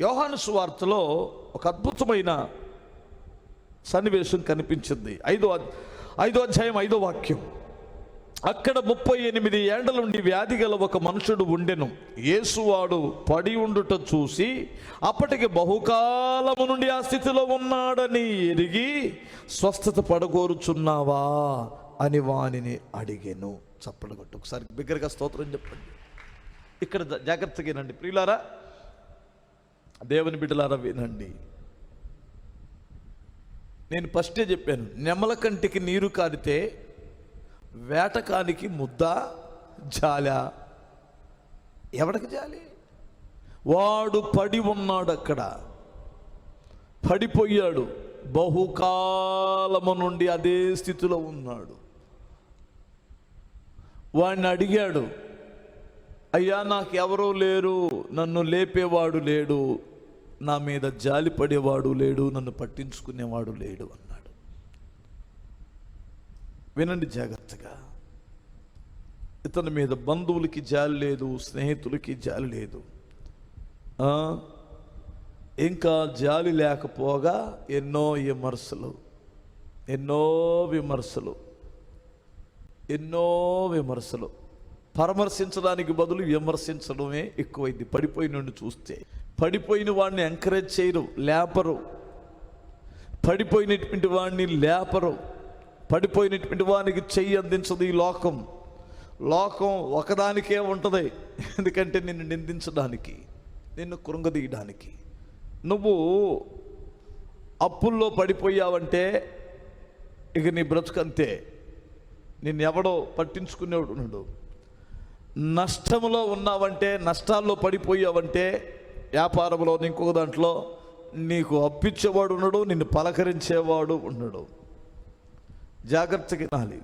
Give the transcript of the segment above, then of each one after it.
యోహాను సువార్తలో ఒక అద్భుతమైన సన్నివేశం కనిపించింది. ఐదో ఐదో అధ్యాయం ఐదో వాక్యం. అక్కడ ముప్పై ఎనిమిది ఏండ్ల నుండి వ్యాధి గల ఒక మనుషుడు ఉండెను. యేసువాడు పడి ఉండుట చూసి అప్పటికి బహుకాలము నుండి ఆ స్థితిలో ఉన్నాడని ఎరిగి స్వస్థత పడగోరుచున్నావా? అని వానిని అడిగాను. చప్పడగొట్టు ఒకసారి బిగ్గరగా స్తోత్రం చెప్పండి. ఇక్కడ జా- ప్రియులారా దేవుని బిడ్డలారా వినండి. నేను ఫస్టే చెప్పాను నెమల కంటికి నీరు కారితే వేటకానికి ముద్ద జాల. ఎవడికి జాలి? వాడు పడి ఉన్నాడు అక్కడ పడిపోయాడు బహుకాలము నుండి అదే స్థితిలో ఉన్నాడు. వాడిని అడిగాడు అయ్యా నాకు ఎవరూ లేరు. నన్ను లేపేవాడు లేడు. నా మీద జాలి పడేవాడు లేడు. నన్ను పట్టించుకునేవాడు లేడు అన్నాడు. వినండి జాగ్రత్తగా. ఇతని మీద బంధువులకి జాలి లేదు స్నేహితులకి జాలి లేదు. ఇంకా జాలి లేకపోగా ఎన్నో విమర్శలు ఎన్నో విమర్శలు ఎన్నో విమర్శలు. పరామర్శించడానికి బదులు విమర్శించడమే ఎక్కువైంది. పడిపోయిన చూస్తే. పడిపోయిన వాడిని ఎంకరేజ్ చేయరు లేపరు. పడిపోయినటువంటి వాడిని లేపరు. పడిపోయినటువంటి వానికి చెయ్యి అందించదు ఈ లోకం. లోకం ఒకదానికే ఉంటుంది. ఎందుకంటే నిన్ను నిందించడానికి నిన్ను కృంగదీయడానికి. నువ్వు అప్పుల్లో పడిపోయావంటే ఇక నీ బ్రతుకంతే. నిన్ను ఎవడో పట్టించుకునేవాడు ఉన్నాడు. నష్టంలో ఉన్నావంటే నష్టాల్లో పడిపోయావంటే వ్యాపారంలో ఇంకొక దాంట్లో నీకు అప్పించేవాడు ఉన్నాడు నిన్ను పలకరించేవాడు ఉన్నాడు. జాగ్రత్తగా వినాలి.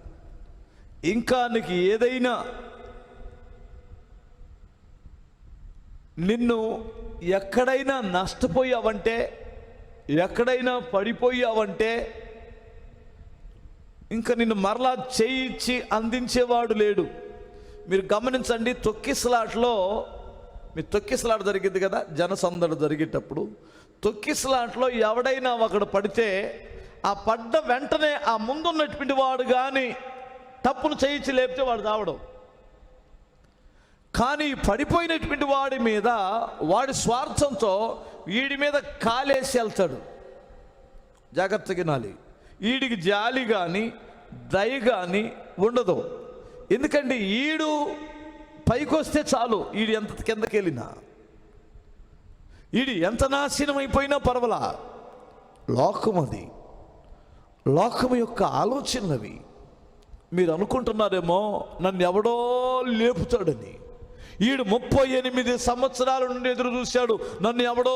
ఇంకా నీకు ఏదైనా నిన్ను ఎక్కడైనా నష్టపోయావంటే ఎక్కడైనా పడిపోయావంటే ఇంకా నిన్ను మరలా చేయించి అందించేవాడు లేడు. మీరు గమనించండి తొక్కిసలాట్లో మీ తొక్కిసలాట జరిగింది కదా జనసందడి జరిగేటప్పుడు తొక్కిసలాట్లో ఎవడైనా ఒకడు పడితే ఆ పడ్డ వెంటనే ఆ ముందున్నటువంటి వాడు కానీ తప్పును చేయించి లేపితే వాడు చావడం కానీ పడిపోయినటువంటి వాడి మీద వాడి స్వార్థంతో వీడి మీద కాలేసి వెళ్తాడు. జాగ్రత్తగా నాలి వీడికి జాలి కానీ దయ కానీ ఉండదు. ఎందుకండి ఈడు పైకొస్తే చాలు ఈడు ఎంత కిందకి వెళ్ళినా ఈడు ఎంత నాశనం అయిపోయినా పర్వాలా? లోకం అది. లోకం యొక్క ఆలోచనలవి. మీరు అనుకుంటున్నారేమో నన్ను ఎవడో లేపుతాడని. ఈడు ముప్పై ఎనిమిది సంవత్సరాల నుండి ఎదురు చూశాడు నన్ను ఎవడో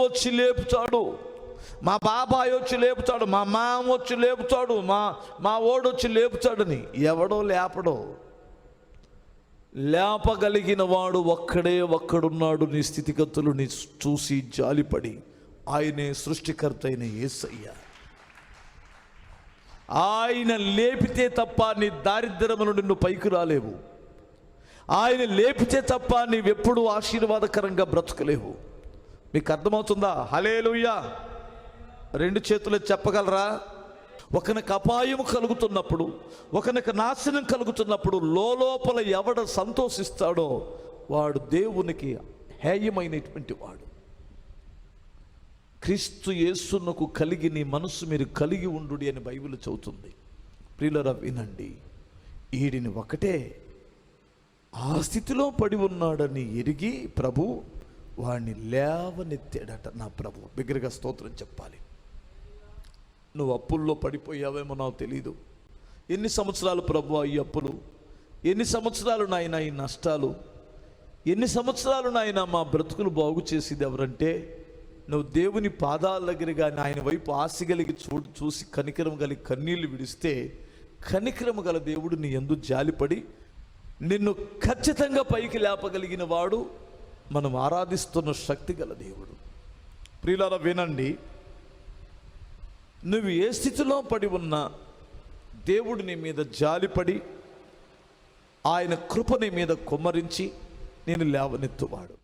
వచ్చి లేపుతాడు. మా బాబాయ్ వచ్చి లేపుతాడు మా మామ వచ్చి లేపుతాడు మా మా ఓడు వచ్చి లేపుతాడని ఎవడో లేపడో. లేపగలిగిన వాడు ఒక్కడే ఒక్కడున్నాడు నీ స్థితిగతులు నీ చూసి జాలిపడి ఆయనే సృష్టికర్త అయిన ఏసయ్య. ఆయన లేపితే తప్ప నీ దారిద్ర్యమును నిన్ను పైకి రాలేవు. ఆయన లేపితే తప్ప నీవెప్పుడు ఆశీర్వాదకరంగా బ్రతకలేవు. మీకు అర్థమవుతుందా? హలేలుయ్యా రెండు చేతులు చెప్పగలరా? ఒకనికి అపాయం కలుగుతున్నప్పుడు ఒకనికి నాశనం కలుగుతున్నప్పుడు లోపల ఎవడ సంతోషిస్తాడో వాడు దేవునికి హేయమైనటువంటి వాడు. క్రీస్తు యేసునకు కలిగి నీ మనస్సు మీరు కలిగి ఉండు అని బైబిల్ చెబుతుంది. ప్రియులరా వినండి. ఈడిని ఒకటే ఆ స్థితిలో పడి ఉన్నాడని ఎరిగి ప్రభు వాడిని లేవనెత్తాడట నా ప్రభు. బిగ్గరగా స్తోత్రం చెప్పాలి. నువ్వు అప్పుల్లో పడిపోయావేమో నాకు తెలీదు. ఎన్ని సంవత్సరాలు ప్రభు ఈ అప్పులు? ఎన్ని సంవత్సరాలు నాయన ఈ నష్టాలు? ఎన్ని సంవత్సరాలు నాయన మా బ్రతుకులు బాగు చేసేది ఎవరంటే నువ్వు దేవుని పాదాల దగ్గర కానీ ఆయన వైపు ఆశ కలిగి చూ చూసి కనికరం కలిగి కన్నీళ్ళు విడిస్తే కనికరము గల దేవుడు నీ ఎందు జాలిపడి నిన్ను ఖచ్చితంగా పైకి లేపగలిగిన వాడు మనం ఆరాధిస్తున్న శక్తి గల దేవుడు. ప్రియులారా వినండి. నువ్వు ఏ స్థితిలో పడి ఉన్నా దేవుడు నీ మీద జాలిపడి ఆయన కృప నీ మీద కుమ్మరించి నేను లేవనెత్తువాడు.